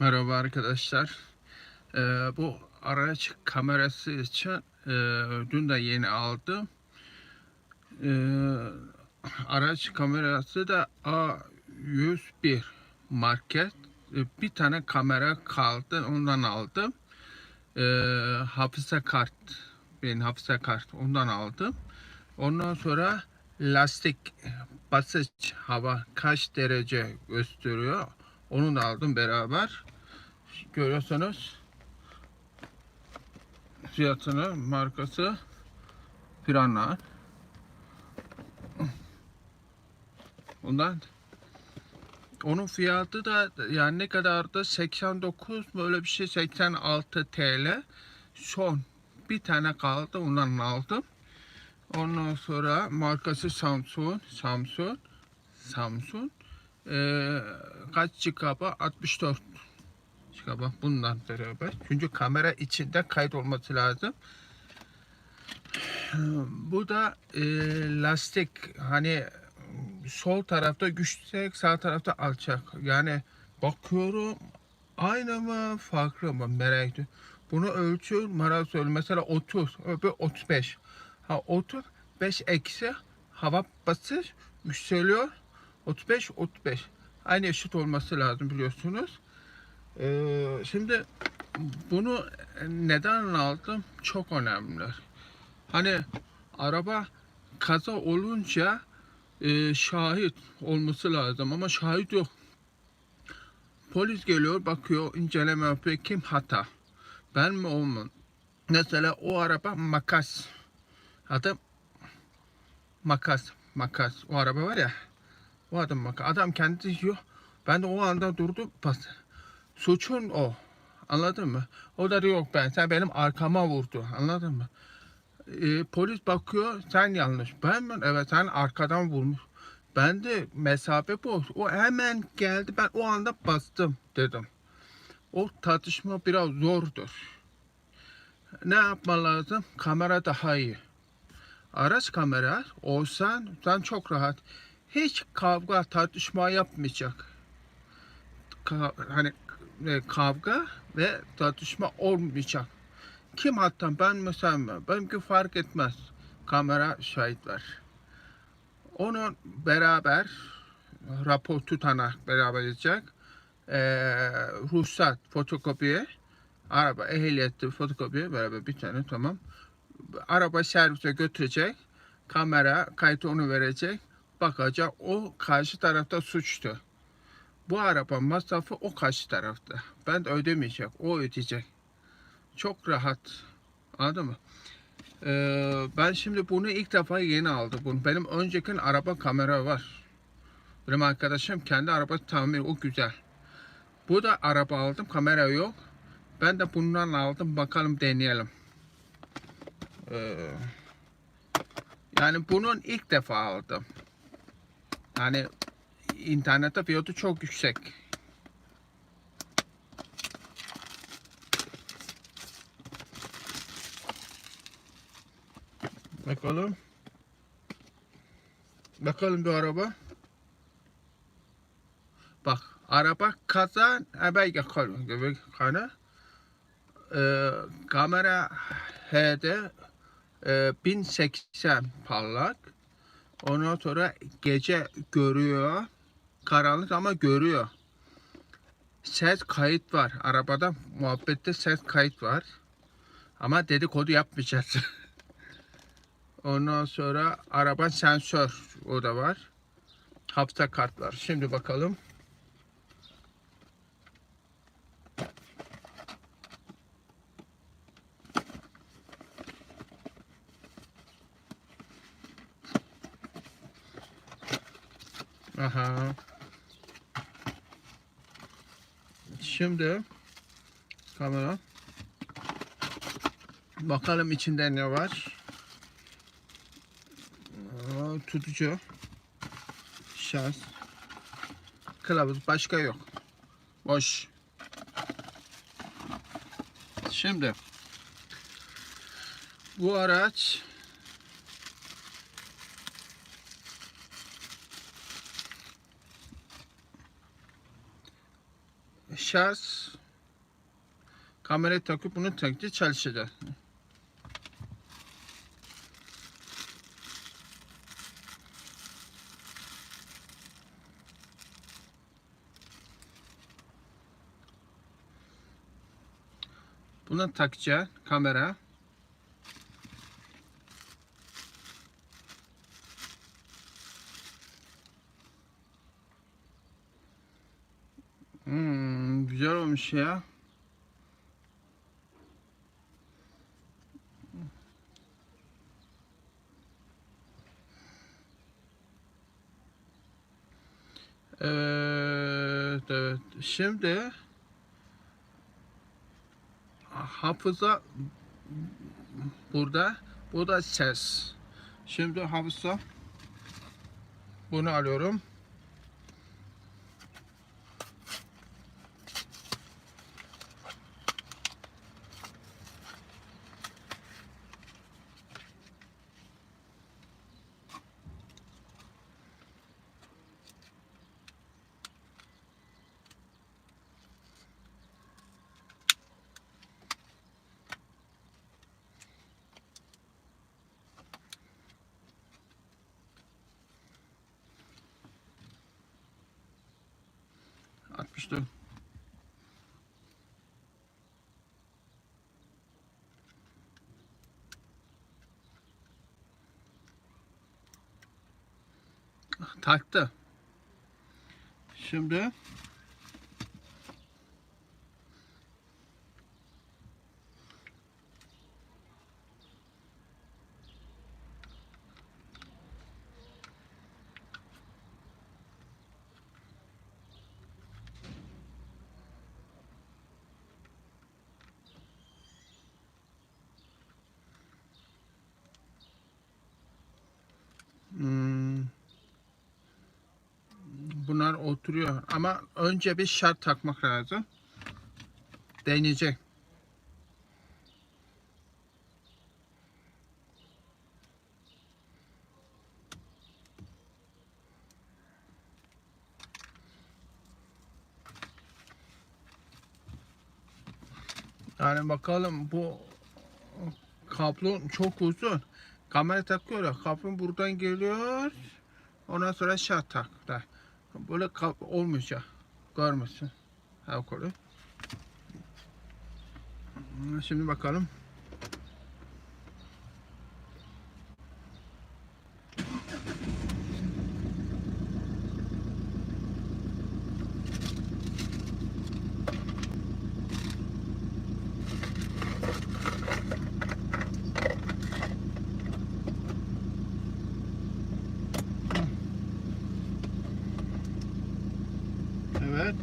Merhaba arkadaşlar. Ee, bu araç kamerası için e, dün de yeni aldım. Ee, araç kamerası da A101 market. Ee, bir tane kamera kaldı ondan aldım. Ee, hafıza kart benim hafıza kart ondan aldım. Ondan sonra lastik basınç hava kaç derece gösteriyor. Onu da aldım beraber. Görüyorsunuz fiyatını, markası Pirana. Bundan onun fiyatı da yani ne kadardı? 89 böyle bir şey 86 TL. Son bir tane kaldı ondan aldım. Ondan sonra markası Samsung, Samsung, Samsung. Ee, kaç GB? 64 GB bundan beraber. Çünkü kamera içinde kayıt olması lazım. Bu da e, lastik hani sol tarafta yüksek sağ tarafta alçak. Yani bakıyorum aynı mı farklı mı merak ediyorum. Bunu ölçüyor merak ediyorum. Mesela 30 öbür 35. Ha 35 eksi hava basınç yükseliyor. 35 35. Aynı eşit olması lazım biliyorsunuz. Ee, şimdi bunu neden aldım? Çok önemli. Hani araba kaza olunca e, şahit olması lazım ama şahit yok. Polis geliyor, bakıyor, inceleme yapıyor. Kim hata? Ben mi o mu? Mesela o araba makas. Adı makas, makas. O araba var ya. O adam bak. Adam kendi diyor. Ben de o anda durdu. Bas. Suçun o. Anladın mı? O da yok ben. Sen benim arkama vurdu. Anladın mı? Ee, polis bakıyor. Sen yanlış. Ben mi? Evet sen arkadan vurmuş. Ben de mesafe bu. O hemen geldi. Ben o anda bastım dedim. O tartışma biraz zordur. Ne yapman lazım? Kamera daha iyi. Araç kamera olsan sen çok rahat. Hiç kavga tartışma yapmayacak. Ka- hani e, kavga ve tartışma olmayacak. Kim hatta ben mi? Benimki fark etmez. Kamera şahit var. Onun beraber rapor tutanak beraber edecek. Ee, ruhsat fotokopiye araba ehliyeti fotokopiye beraber bir tane tamam. Araba servise götürecek. Kamera kayıtı onu verecek. Bakacak o karşı tarafta suçtu. Bu araba masrafı o karşı tarafta. Ben de ödemeyecek. O ödeyecek. Çok rahat. Anladın mı? Ee, ben şimdi bunu ilk defa yeni aldım. Bunu. Benim önceki araba kamera var. Benim arkadaşım kendi araba tamir o güzel. Bu da araba aldım kamera yok. Ben de bundan aldım bakalım deneyelim. Ee, yani bunun ilk defa aldım. Yani internette fiyatı çok yüksek. Bakalım. Bakalım bir araba. Bak araba kazan haber yakalım gibi kana. Ee, kamera HD e, 1080 parlak. Ondan sonra gece görüyor. Karanlık ama görüyor. Ses kayıt var. Arabada muhabbette ses kayıt var. Ama dedikodu yapmayacağız. Ondan sonra araba sensör o da var. Hafıza kart var. Şimdi bakalım. Şimdi kamera. Bakalım içinde ne var. Tutucu. Şarj. Kılavuz başka yok. Boş. Şimdi bu araç şarj kamerayı takıp bunu takınca çalışacak. Bunu takacağız kamera. Hmm, güzel olmuş ya. Evet, evet. Şimdi hafıza burada. Bu da ses. Şimdi hafıza bunu alıyorum. Atmıştım. Taktı. Şimdi hmm, bunlar oturuyor ama önce bir şart takmak lazım. Deneyecek. Yani bakalım bu kablo çok uzun. Kamera takıyor ya, kablo buradan geliyor. Ondan sonra şart tak. Böyle kap olmayacak. Görmesin. Ha kolay. Şimdi bakalım. Evet.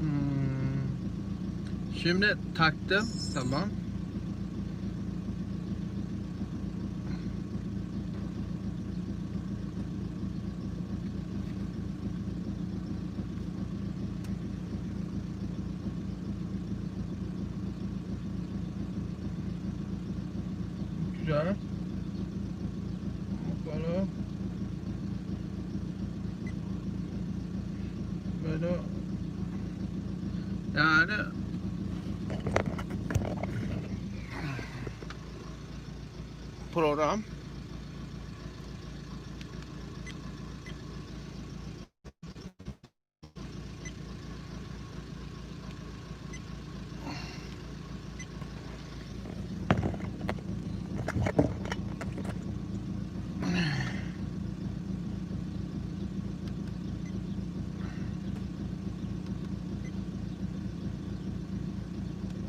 Hmm. Şimdi taktım. Tamam. Güzel. Bakalım. Böyle yani program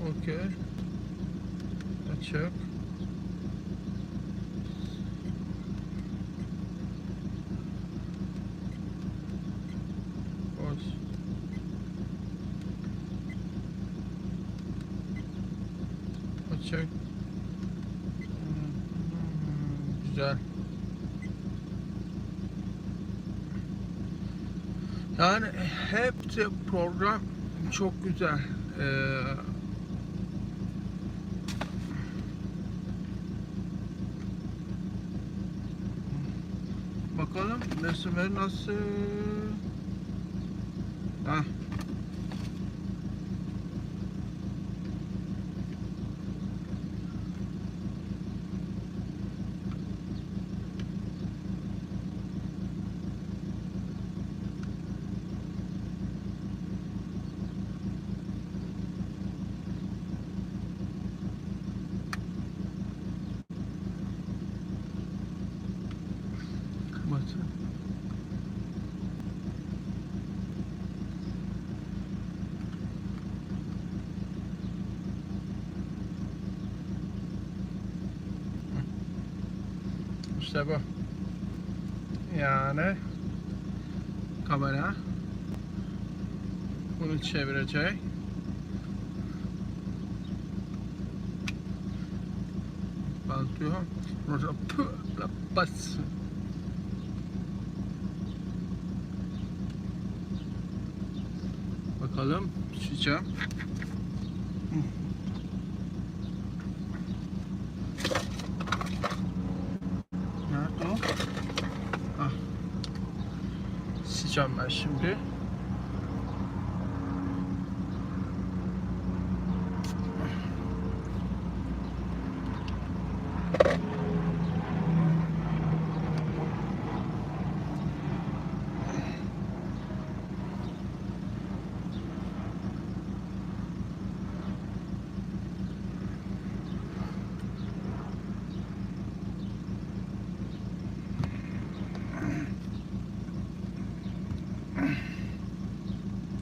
okey açık boş. Açık. Hmm, güzel. Yani hepsi program çok güzel. Ee, bakalım resimler nasıl? Hah. İşte bu. Yani kamera bunu çevirecek. Batıyor. Burada bas. Bakalım sıcağım. Ben şimdi.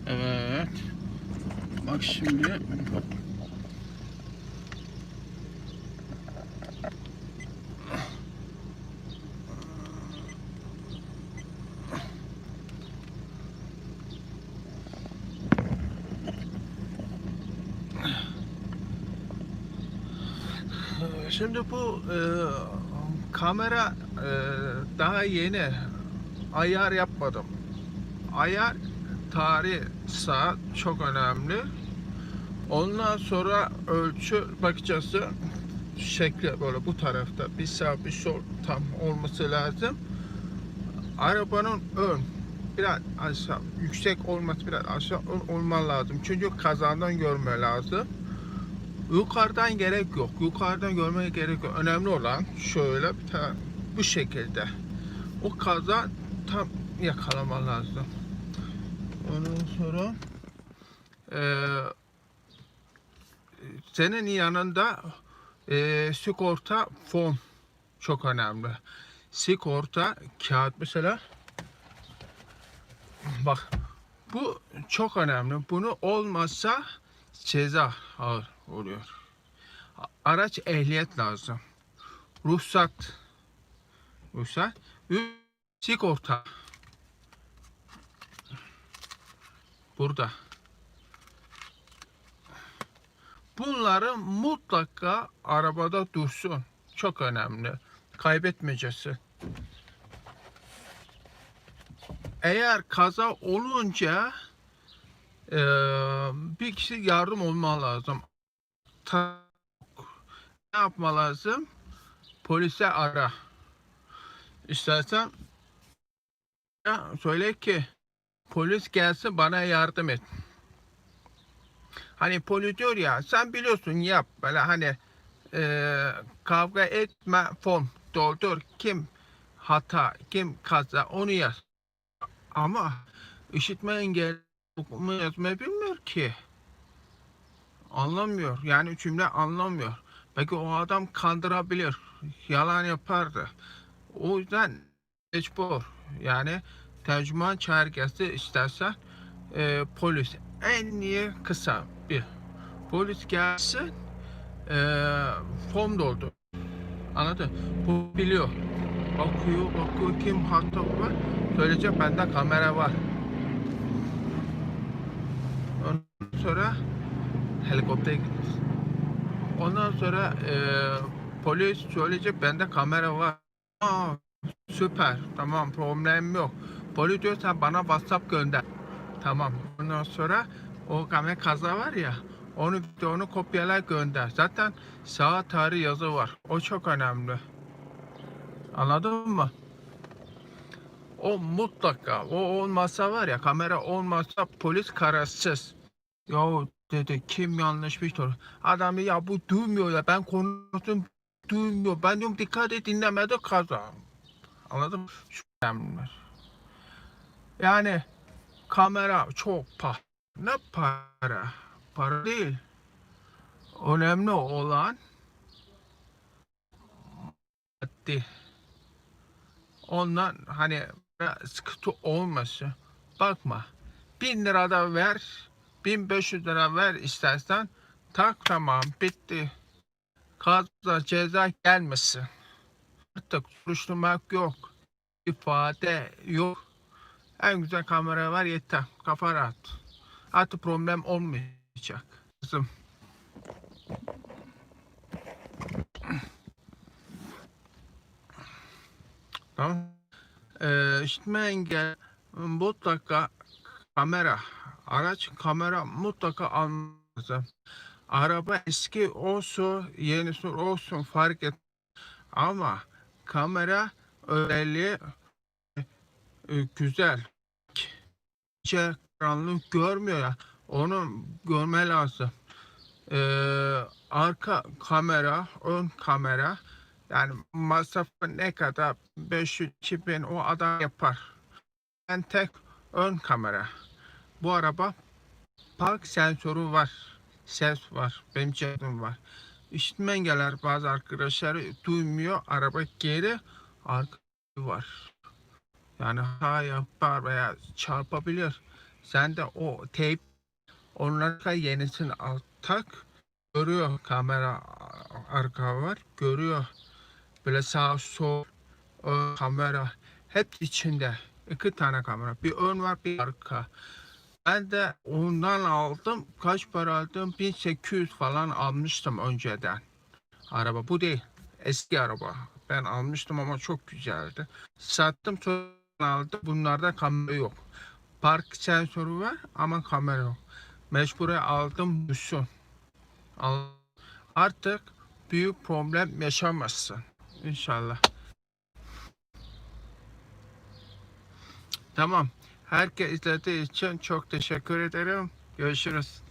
Evet. Bak şimdi. Şimdi bu e, kamera e, daha yeni ayar yapmadım. Ayar tarih saat çok önemli. Ondan sonra ölçü bakacağız. Şekli böyle bu tarafta bir sağ bir sol tam olması lazım. Arabanın ön biraz aşağı yüksek olması biraz aşağı ön olman lazım. Çünkü kazadan görme lazım. Yukarıdan gerek yok. Yukarıdan görmeye gerek yok. Önemli olan şöyle bir tane bu şekilde. O kaza tam yakalama lazım. Ondan sonra eee senin yanında eee sigorta fon çok önemli. Sigorta kağıt mesela bak bu çok önemli. Bunu olmazsa ceza ağır oluyor. Araç ehliyet lazım. Ruhsat. Ruhsat. Sigorta. Burada. Bunları mutlaka arabada dursun. Çok önemli. Kaybetmeyeceksin. Eğer kaza olunca eee, bir kişi yardım olma lazım. Ne yapma lazım? Polise ara. İstersen söyle ki polis gelsin bana yardım et. Hani polis diyor ya sen biliyorsun yap böyle hani eee, kavga etme form doldur kim hata kim kaza onu yaz. Ama işitme engel okuma yazmayı bilmiyor ki. Anlamıyor. Yani cümle anlamıyor. Belki o adam kandırabilir. Yalan yapardı. O yüzden mecbur. Yani tercüman çağırgası istersen e, polis en iyi kısa bir polis gelsin e, form doldur. Anladın? Bu biliyor. Bakıyor, bakıyor kim hatta var. Söyleyecek bende kamera var. Ondan sonra helikoptere gidiyoruz. Ondan sonra e, polis söyleyecek bende kamera var. Aa, süper tamam problem yok. Polis diyor sen bana WhatsApp gönder. Tamam. Ondan sonra O kamera kaza var ya. Onu onu kopyala gönder. Zaten saat tarih yazı var. O çok önemli. Anladın mı? O mutlaka. O olmasa var ya kamera olmasa polis kararsız. Ya dedi kim yanlış bir soru. Adam ya bu duymuyor ya ben konuştum duymuyor. Ben diyorum dikkat et dinlemedi kaza. Anladın mı? Şu önemli. Yani kamera çok pahalı. Ne para? Para değil. Önemli olan maddi. Ondan hani sıkıntı olmasın. Bakma. Bin lira da ver. 1500 lira ver istersen. Tak tamam bitti. Kaza ceza gelmesin. Artık soruşturmak yok. ifade yok. En güzel kamera var yeter. Kafa rahat. Artık problem olmayacak. Kızım. Tamam. Ee, işitme engel mutlaka kamera, araç kamera mutlaka alması. Araba eski olsun, yenisi olsun fark et. Ama kamera özelliği güzel. İçe karanlık görmüyor ya. Onu görme lazım. Ee, arka kamera, ön kamera yani masrafı ne kadar 500 2000 o adam yapar. Ben tek ön kamera. Bu araba park sensörü var. Ses var. Benim cebim var. İşitme engeller bazı arkadaşları duymuyor. Araba geri arka var. Yani ha yapar veya çarpabilir. Sen de o teyp onlara yenisini al tak. Görüyor kamera arka var. Görüyor. Böyle sağ sol ön kamera hep içinde. iki tane kamera. Bir ön var bir arka. Ben de ondan aldım. Kaç para aldım? 1800 falan almıştım önceden. Araba bu değil. Eski araba. Ben almıştım ama çok güzeldi. Sattım sonra aldım. Bunlarda kamera yok. Park sensörü var ama kamera yok. Mecbure aldım düşün. Artık büyük problem yaşamazsın. İnşallah. Tamam. Herkes izlediği için çok teşekkür ederim. Görüşürüz.